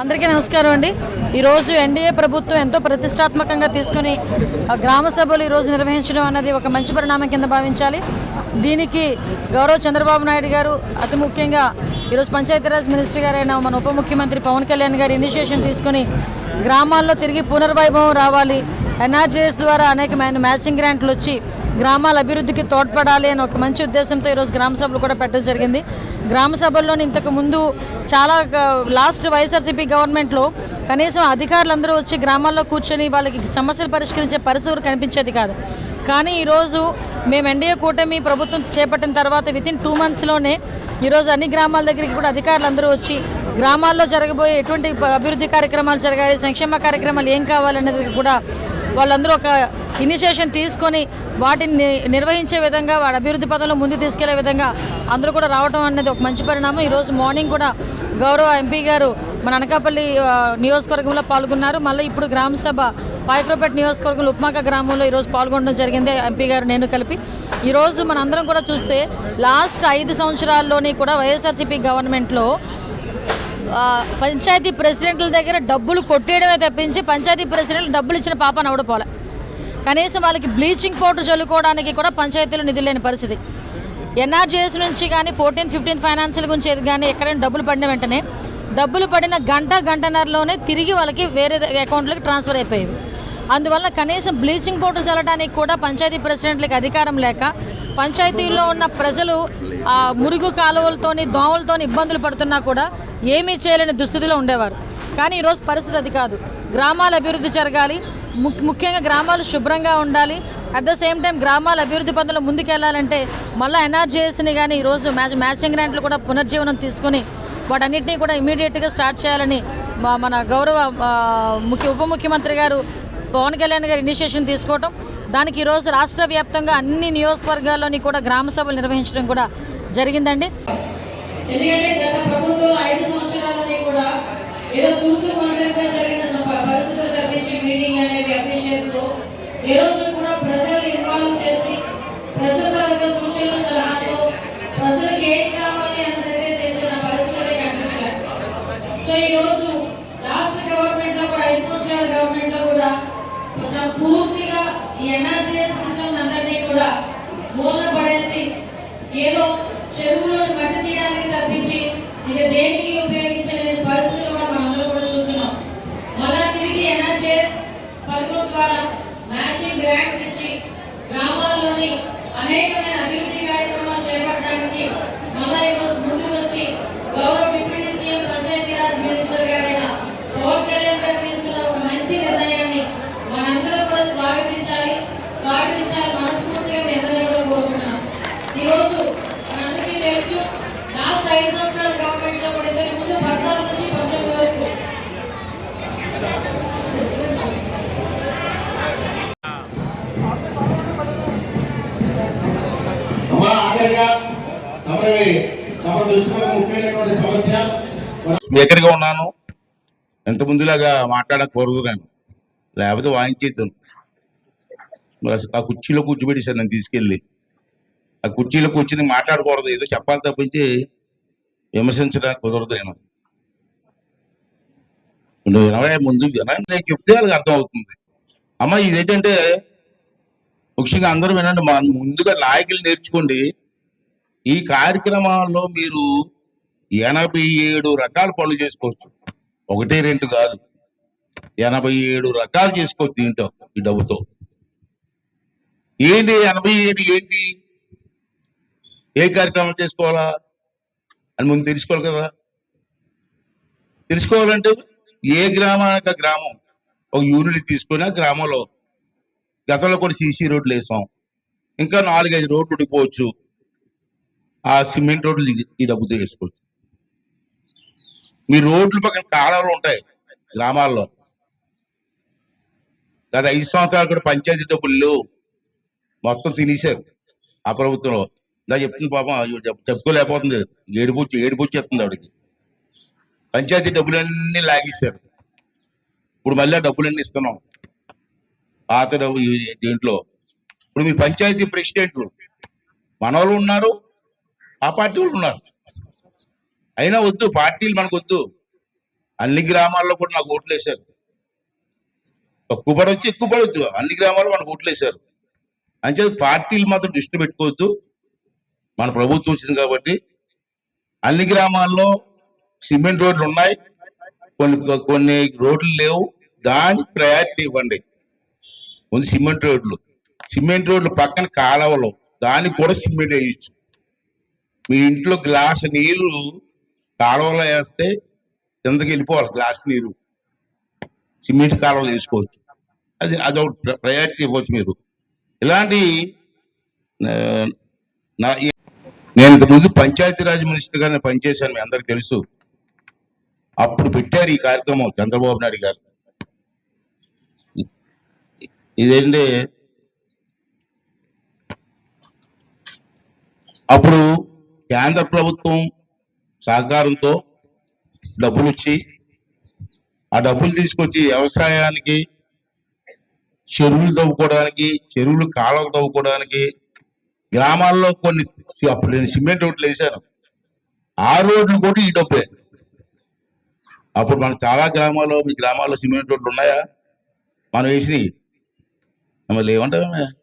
అందరికీ నమస్కారం అండి. ఈరోజు ఎన్డీఏ ప్రభుత్వం ఎంతో ప్రతిష్టాత్మకంగా తీసుకుని ఆ గ్రామ సభలు ఈరోజు నిర్వహించడం అన్నది ఒక మంచి పరిణామం కింద భావించాలి. దీనికి గౌరవ చంద్రబాబు నాయుడు గారు అతి ముఖ్యంగా ఈరోజు పంచాయతీరాజ్ మినిస్టర్ గారైన మన ఉప ముఖ్యమంత్రి పవన్ కళ్యాణ్ గారు ఇనిషియేషన్ తీసుకుని గ్రామాల్లో తిరిగి పునర్వైభవం రావాలి. ఎన్ఆర్జీఎస్ ద్వారా అనేక మ్యాచింగ్ గ్రాంట్లు వచ్చి గ్రామాల అభివృద్ధికి తోడ్పడాలి అని ఒక మంచి ఉద్దేశంతో ఈరోజు గ్రామ సభలు కూడా పెట్టడం జరిగింది. గ్రామ సభల్లోని ఇంతకు ముందు చాలా లాస్ట్ వైఎస్ఆర్సీపీ గవర్నమెంట్లో కనీసం అధికారులందరూ వచ్చి గ్రామాల్లో కూర్చొని వాళ్ళకి సమస్యలు పరిష్కరించే పరిస్థితి కూడా కనిపించేది కాదు. కానీ ఈరోజు మేము ఎన్డీఏ కూటమి ప్రభుత్వం చేపట్టిన తర్వాత విత్ ఇన్ టూ మంత్స్లోనే ఈరోజు అన్ని గ్రామాల దగ్గరికి కూడా అధికారులు అందరూ వచ్చి గ్రామాల్లో జరగబోయే ఎటువంటి అభివృద్ధి కార్యక్రమాలు జరగాలి సంక్షేమ కార్యక్రమాలు ఏం కావాలనేది కూడా వాళ్ళందరూ ఒక ఇనిషియేషన్ తీసుకొని వాటిని నిర్వహించే విధంగా వాడి అభివృద్ధి పదంలో ముందు తీసుకెళ్ళే విధంగా అందరూ కూడా రావడం అనేది ఒక మంచి పరిణామం. ఈరోజు మార్నింగ్ కూడా గౌరవ ఎంపీ గారు మన అనకాపల్లి నియోజకవర్గంలో పాల్గొన్నారు. మళ్ళీ ఇప్పుడు గ్రామసభ సభ నియోజకవర్గంలో ఉప్మాక గ్రామంలో ఈరోజు పాల్గొనడం జరిగింది ఎంపీ గారు నేను కలిపి. ఈరోజు మన అందరం కూడా చూస్తే లాస్ట్ ఐదు సంవత్సరాల్లోని కూడా వైఎస్ఆర్సీపీ గవర్నమెంట్లో పంచాయతీ ప్రెసిడెంట్ల దగ్గర డబ్బులు కొట్టేయడమే తప్పించి పంచాయతీ ప్రెసిడెంట్లు డబ్బులు ఇచ్చిన పాప నవ్వడపోలే కనీసం వాళ్ళకి బ్లీచింగ్ పౌడర్ చల్లుకోవడానికి కూడా పంచాయతీలు నిధులు లేని పరిస్థితి. ఎన్ఆర్జీఎస్ నుంచి కానీ ఫోర్టీన్ ఫిఫ్టీన్ ఫైనాన్షియల్ గురించి కానీ ఎక్కడైనా డబ్బులు పడిన వెంటనే డబ్బులు పడిన గంట గంటన్నరలోనే తిరిగి వాళ్ళకి వేరే అకౌంట్లకు ట్రాన్స్ఫర్ అయిపోయేవి. అందువల్ల కనీసం బ్లీచింగ్ పౌడర్ చల్లడానికి కూడా పంచాయతీ ప్రెసిడెంట్లకు అధికారం లేక పంచాయతీల్లో ఉన్న ప్రజలు ఆ మురుగు కాలువలతోని దోమలతోని ఇబ్బందులు పడుతున్నా కూడా ఏమీ చేయలేని దుస్థితిలో ఉండేవారు. కానీ ఈరోజు పరిస్థితి అది కాదు. గ్రామాల అభివృద్ధి జరగాలి. ముఖ్యంగా గ్రామాలు శుభ్రంగా ఉండాలి. అట్ ద సేమ్ టైం గ్రామాల అభివృద్ధి పనులు ముందుకెళ్ళాలంటే మళ్ళీ ఎన్ఆర్జీఎస్ని కానీ ఈరోజు మ్యాచ్ మ్యాచింగ్ గ్రాంట్లు కూడా పునర్జీవనం తీసుకొని వాటన్నిటినీ కూడా ఇమీడియట్గా స్టార్ట్ చేయాలని మన గౌరవ ముఖ్య ఉప ముఖ్యమంత్రి గారు పవన్ కళ్యాణ్ గారు ఇనిషియేషన్ తీసుకోవటం. దానికి ఈరోజు రాష్ట్ర వ్యాప్తంగా అన్ని నియోజకవర్గాల్లోని కూడా గ్రామ సభలు నిర్వహించడం కూడా జరిగిందండి. ఎందుకంటే గత ప్రభుత్వం ఐదు సంవత్సరాలని కూడా ఏదో తప్పించి అనేవి అఫీషియల్స్తో ఏ రోజు కూడా ప్రజలు ఇన్వాల్వ్ చేసి ప్రజల తాలూకా సూచనలు సలహాతో ప్రజలకు ఏం కావాలి అన్నదైతే చేసిన పరిస్థితి అయితే కనిపించలేదు సో ఈ రోజు రాష్ట్ర గవర్నమెంట్లో కూడా ఐదు సంవత్సరాల గవర్నమెంట్లో కూడా అసలు పూర్తిగా ఈ ఎన్ఆర్జీఎస్ సిస్టమ్ అందరినీ కూడా మూలన పడేసి ఏదో చెరువులో మట్టి తీయడానికి తప్పించి ఇక దేనికి ఉపయోగించలేని పరిస్థితులు కూడా మనందరూ కూడా చూస్తున్నాం మళ్ళా తిరిగి ఎన్ఆర్జీఎస్ పథకం ద్వారా మ్యాచింగ్ గ్రాంట్ ఇచ్చి గ్రామాల్లోని అనేకమైన ఆఖరిగా తమరి తమ దృష్టిలో ముఖ్యమైనటువంటి సమస్య. స్పీకర్గా ఉన్నాను. ఎంత ముందులాగా మాట్లాడకూడదు నేను లేకపోతే వాయించేద్దాను మరి అసలు ఆ కుర్చీలో కూర్చోబెట్టేశాను నేను తీసుకెళ్ళి. ఆ కుర్చీలో కూర్చొని మాట్లాడకూడదు ఏదో చెప్పాలి తప్పించి విమర్శించడానికి కుదరదు నేను. నువ్వు వినవే ముందు వినండి నేను చెప్తే వాళ్ళకి అర్థం అవుతుంది అమ్మ ఇదేంటంటే ముఖ్యంగా అందరూ వినండి మా ముందుగా నాయకులు నేర్చుకోండి. ఈ కార్యక్రమాల్లో మీరు ఎనభై ఏడు రకాల పనులు చేసుకోవచ్చు. ఒకటి రెండు కాదు. ఎనభై ఏడు రకాలు చేసుకోవచ్చు దీంట్లో ఈ డబ్బుతో. ఏంటి ఎనభై ఏడు ఏంటి? ఏ కార్యక్రమం చేసుకోవాలా? అని ముందు తెలుసుకోవాలి కదా. తెలుసుకోవాలంటే ఏ గ్రామానికి గ్రామం? ఒక యూనిట్ తీసుకుని ఆ గ్రామంలో గతంలో కూడా సీసీ రోడ్లు వేసాం. ఇంకా నాలుగైదు రోడ్లు ఉండిపోవచ్చు. ఆ సిమెంట్ రోడ్లు ఈ- డబ్బుతో వేసుకోవచ్చు మీ రోడ్ల పక్కన కాలువలు ఉంటాయి గ్రామాల్లో. గత ఐదు సంవత్సరాలు కూడా పంచాయతీ డబ్బులు లేవు మొత్తం తినేశారు ఆ ప్రభుత్వంలో. ఇలా చెప్తుంది పాపం చెప్పుకోలేకపోతుంది. ఏడుపు వచ్చి- ఏడుపు వచ్చేస్తుంది ఆవిడకి. పంచాయతీ డబ్బులన్నీ లాగేశారు. ఇప్పుడు మళ్ళీ ఆ డబ్బులన్నీ ఇస్తున్నాం. పాత డబ్బు దీంట్లో. ఇప్పుడు మీ పంచాయతీ ప్రెసిడెంట్లు మనవాళ్ళు ఉన్నారు ఆ పార్టీ వాళ్ళు ఉన్నారు. అయినా వద్దు పార్టీలు మనకు వద్దు అన్ని గ్రామాల్లో కూడా నాకు ఓట్లు వేశారు. తక్కువ పడవచ్చు ఎక్కువ పడవచ్చు అన్ని గ్రామాల్లో మనకు ఓట్లు వేశారు. అంతే పార్టీలు మాత్రం దృష్టి పెట్టుకోవద్దు. మన ప్రభుత్వం వచ్చింది కాబట్టి. అన్ని గ్రామాల్లో సిమెంట్ రోడ్లు ఉన్నాయి. కొన్ని కొన్ని రోడ్లు లేవు. దానికి ప్రయారిటీ ఇవ్వండి. ముందు సిమెంట్ రోడ్లు. సిమెంట్ రోడ్లు పక్కన కాలవలు. దానికి కూడా సిమెంట్ వేయచ్చు. మీ ఇంట్లో గ్లాస్ నీళ్ళు కాలువలో వేస్తే కిందకి వెళ్ళిపోవాలి గ్లాస్ నీరు. సిమెంట్ కాలువలు వేసుకోవచ్చు. అది అదొక ప్రయారిటీ ఇవ్వచ్చు మీరు. ఇలాంటి నా నేను ఇంతకుముందు పంచాయతీరాజ్ మినిస్టర్ గారిని పనిచేశాను మీ అందరికి తెలుసు. అప్పుడు పెట్టారు ఈ కార్యక్రమం చంద్రబాబు నాయుడు గారు. ఇదేంటి? అప్పుడు కేంద్ర ప్రభుత్వం సహకారంతో డబ్బులు ఇచ్చి ఆ డబ్బులు తీసుకొచ్చి వ్యవసాయానికి చెరువులు తవ్వుకోవడానికి చెరువులు కాలువలు తవ్వుకోవడానికి గ్రామాల్లో కొన్ని సి- అప్పుడు నేను సిమెంట్ రోడ్లు వేసాను. ఆ రోడ్లు కూడా ఈ డబ్బే. అప్పుడు మన చాలా గ్రామాల్లో మీ గ్రామాల్లో సిమెంట్ రోడ్లు ఉన్నాయా? మనం వేసినాయి. మళ్ళీ ఏమంటామే